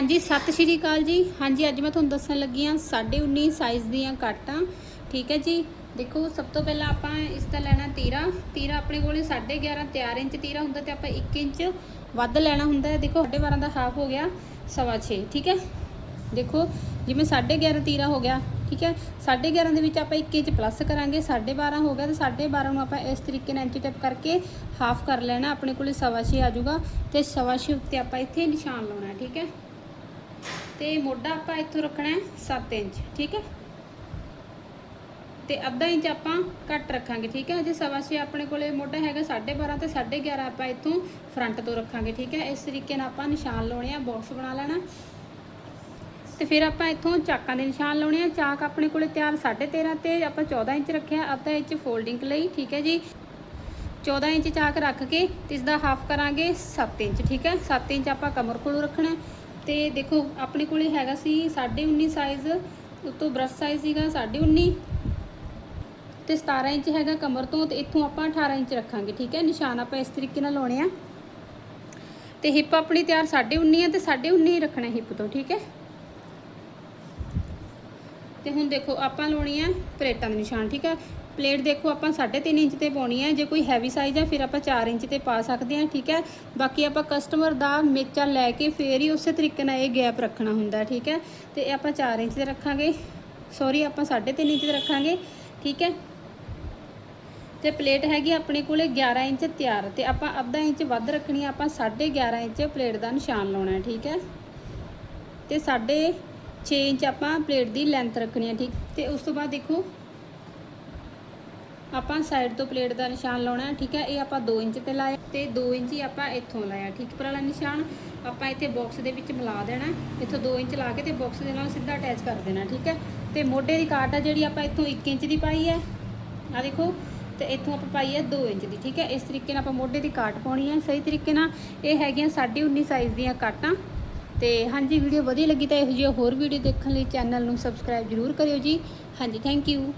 ਹਾਂਜੀ, ਸਤਿ ਸ਼੍ਰੀ ਅਕਾਲ ਜੀ। ਹਾਂਜੀ, ਅੱਜ ਮੈਂ ਤੁਹਾਨੂੰ ਦੱਸਣ ਲੱਗੀ ਹਾਂ 19.5 ਸਾਈਜ਼ ਦੀਆਂ ਕਾਟਾਂ ਠੀਕ ਹੈ ਜੀ? ਦੇਖੋ, ਸਭ ਤੋਂ ਪਹਿਲਾਂ ਆਪਾਂ ਇਸ ਦਾ ਲੈਣਾ ਤੀਰਾ। ਤੀਰਾ ਆਪਣੇ ਕੋਲੇ 11.5 ਤਿਆਰ ਇੰਚ ਤੀਰਾ ਹੁੰਦਾ ਤੇ ਆਪਾਂ 1 ਇੰਚ ਵੱਧ ਲੈਣਾ ਹੁੰਦਾ ਹੈ। ਦੇਖੋ 12.5 ਦਾ ਹਾਫ ਹੋ ਗਿਆ 6.5 ਠੀਕ ਹੈ? ਦੇਖੋ, ਜਿਵੇਂ 11.5 ਤੀਰਾ ਹੋ ਗਿਆ, ਠੀਕ ਹੈ? 11.5 ਦੇ ਵਿੱਚ ਆਪਾਂ 1 ਇੰਚ ਪਲੱਸ ਕਰਾਂਗੇ। 12.5 ਹੋ ਗਿਆ ਤੇ 12.5 ਨੂੰ ਆਪਾਂ ਇਸ ਤਰੀਕੇ ਨਾਲ ਇੰਚ ਟਿਪ ਕਰਕੇ ਹਾਫ ਕਰ ਲੈਣਾ। ਆਪਣੇ ਕੋਲੇ 6.5 ਆ ਜਾਊਗਾ ਤੇ 6.5 ਉੱਤੇ ਆਪਾਂ ਇੱਥੇ ਨਿਸ਼ਾਨ ਲਾਉਣਾ ਠੀਕ ਹੈ? ਤੇ ਮੋਢਾ ਆਪਾਂ ਇੱਥੋਂ ਰੱਖਣਾ ਹੈ 7 ਇੰਚ, ਠੀਕ ਹੈ? ਤੇ ਅੱਧਾ ਇੰਚ ਆਪਾਂ ਘੱਟ ਰੱਖਾਂਗੇ, ਠੀਕ ਹੈ? ਜੇ ਸਵਾ ਛੇ ਆਪਣੇ ਕੋਲੇ ਮੋਢਾ ਹੈਗਾ 12.5 ਤੇ 11.5 ਆਪਾਂ ਇੱਥੋਂ ਫਰੰਟ ਤੋਂ ਰੱਖਾਂਗੇ, ਠੀਕ ਹੈ? ਇਸ ਤਰੀਕੇ ਨਾਲ ਆਪਾਂ ਨਿਸ਼ਾਨ ਲਾਉਣੇ ਆ, ਬਾਕਸ ਬਣਾ ਲੈਣਾ। ਤੇ ਫਿਰ ਆਪਾਂ ਇੱਥੋਂ ਚਾਕਾਂ ਦੇ ਨਿਸ਼ਾਨ ਲਾਉਣੇ ਆ, ਚਾਕ ਆਪਣੇ ਕੋਲੇ ਤਿਆਰ 13.5 ਤੇ ਆਪਾਂ 14 ਇੰਚ ਰੱਖਿਆ, ਅੱਧਾ ਇੰਚ ਫੋਲਡਿੰਗ ਲਈ, ਠੀਕ ਹੈ ਜੀ? 14 ਇੰਚ ਚਾਕ ਰੱਖ ਕੇ ਤੇ ਇਸ ਦਾ ਹਾਫ ਕਰਾਂਗੇ 7 ਇੰਚ, ਠੀਕ ਹੈ? 7 ਇੰਚ ਆਪਾਂ ਕਮਰ ਕੋਲੋਂ ਰੱਖਣਾ ਤੇ ਦੇਖੋ, ਆਪਣੇ ਕੋਲੇ ਹੈਗਾ ਸੀ 19.5 ਸਾਈਜ਼ ਉਤੋਂ ਬ੍ਰਸ਼ ਸਾਈਜ਼ ਸੀਗਾ 19.5 ਤੇ 17 ਇੰਚ ਹੈਗਾ ਕਮਰ ਤੋਂ, ਤੇ ਇੱਥੋਂ ਆਪਾਂ 18 ਇੰਚ ਰੱਖਾਂਗੇ, ਠੀਕ ਹੈ? ਨਿਸ਼ਾਨ ਆਪਾਂ ਇਸ ਤਰੀਕੇ ਨਾਲ ਲਾਉਣੇ ਆ। ਤੇ ਹਿੱਪ ਆਪਣੀ ਤਿਆਰ 19.5 ਆ, ਤੇ 19.5 ਹੀ ਰੱਖਣਾ ਹਿੱਪ ਤੋਂ, ਠੀਕ ਹੈ? ਤੇ ਹੁਣ ਦੇਖੋ, ਆਪਾਂ ਲਾਉਣੀ ਆ ਪਲੇਟਾਂ ਦੇ ਨਿਸ਼ਾਨ, ਠੀਕ ਹੈ? ਪਲੇਟ ਦੇਖੋ, ਆਪਾਂ 3.5 ਇੰਚ ਤੇ ਪਾਉਣੀ ਹੈ। ਜੇ ਕੋਈ ਹੈਵੀ ਸਾਈਜ਼ ਹੈ ਫਿਰ ਆਪਾਂ 4 ਇੰਚ ਤੇ ਪਾ ਸਕਦੇ ਹਾਂ, ਠੀਕ ਹੈ? ਬਾਕੀ ਆਪਾਂ ਕਸਟਮਰ ਦਾ ਮੇਚਾ ਲੈ ਕੇ ਫੇਰ ਹੀ ਉਸੇ ਤਰੀਕੇ ਨਾਲ ਇਹ ਗੈਪ ਰੱਖਣਾ ਹੁੰਦਾ, ਠੀਕ ਹੈ? ਤੇ ਇਹ ਆਪਾਂ 4 ਇੰਚ ਤੇ ਰੱਖਾਂਗੇ। ਸੌਰੀ ਆਪਾਂ 3.5 ਇੰਚ ਤੇ ਰੱਖਾਂਗੇ, ਠੀਕ ਹੈ? ਤੇ ਪਲੇਟ ਹੈਗੀ ਆਪਣੇ ਕੋਲੇ 11 ਇੰਚ ਤਿਆਰ, ਤੇ ਆਪਾਂ ਅੱਧਾ ਇੰਚ ਵੱਧ ਰੱਖਣੀ ਆ, ਆਪਾਂ 11.5 ਇੰਚ ਪਲੇਟ ਦਾ ਨਿਸ਼ਾਨ ਲਾਉਣਾ ਹੈ ਠੀਕ ਹੈ? ਤੇ 6 ਇੰਚ ਆਪਾਂ ਪਲੇਟ ਦੀ ਲੈਂਥ ਰੱਖਣੀ ਹੈ ਠੀਕ? ਤੇ ਉਸ ਤੋਂ ਬਾਅਦ ਦੇਖੋ ਆਪਾਂ ਸਾਈਡ ਤੋਂ ਪਲੇਟ ਦਾ ਨਿਸ਼ਾਨ ਲਾਉਣਾ ਠੀਕ ਹੈ? ਇਹ ਆਪਾਂ 2 ਇੰਚ ਤੇ ਲਾਇਆ ਤੇ 2 ਇੰਚ ਹੀ ਆਪਾਂ ਇੱਥੋਂ ਲਾਇਆ, ਠੀਕ? ਪਰ ਵਾਲਾ ਨਿਸ਼ਾਨ ਆਪਾਂ ਇੱਥੇ ਬਾਕਸ ਦੇ ਵਿੱਚ ਮਿਲਾ ਦੇਣਾ ਇੱਥੋਂ 2 ਇੰਚ ਲਾ ਕੇ ਤੇ ਬਾਕਸ ਦੇ ਨਾਲ ਸਿੱਧਾ ਅਟੈਚ ਕਰ ਦੇਣਾ, ਠੀਕ ਹੈ? ਤੇ ਮੋਢੇ ਦੀ ਕਾਟ ਆ ਜਿਹੜੀ ਆਪਾਂ ਇੱਥੋਂ 1 ਇੰਚ ਦੀ ਪਾਈ ਹੈ। ਆ ਦੇਖੋ, ਤੇ ਇੱਥੋਂ ਆਪਾਂ ਪਾਈ ਹੈ 2 ਇੰਚ ਦੀ, ਠੀਕ ਹੈ? ਇਸ ਤਰੀਕੇ ਨਾਲ ਆਪਾਂ ਮੋਢੇ ਦੀ ਕਾਟ ਪਾਉਣੀ ਹੈ। ਸਹੀ ਤਰੀਕੇ ਨਾਲ ਇਹ ਹੈਗੀਆਂ 19.5 ਸਾਈਜ਼ ਦੀਆਂ ਕਾਟਾਂ ਤੇ ਹਾਂਜੀ ਵੀਡੀਓ ਵਧੀਆ ਲੱਗੀ ਤਾਂ ਇਹੋ ਜਿਹੀ ਹੋਰ ਵੀਡੀਓ ਦੇਖਣ ਲਈ ਚੈਨਲ ਨੂੰ ਸਬਸਕ੍ਰਾਈਬ ਜ਼ਰੂਰ ਕਰਿਓ ਜੀ। ਹਾਂਜੀ ਥੈਂਕ ਯੂ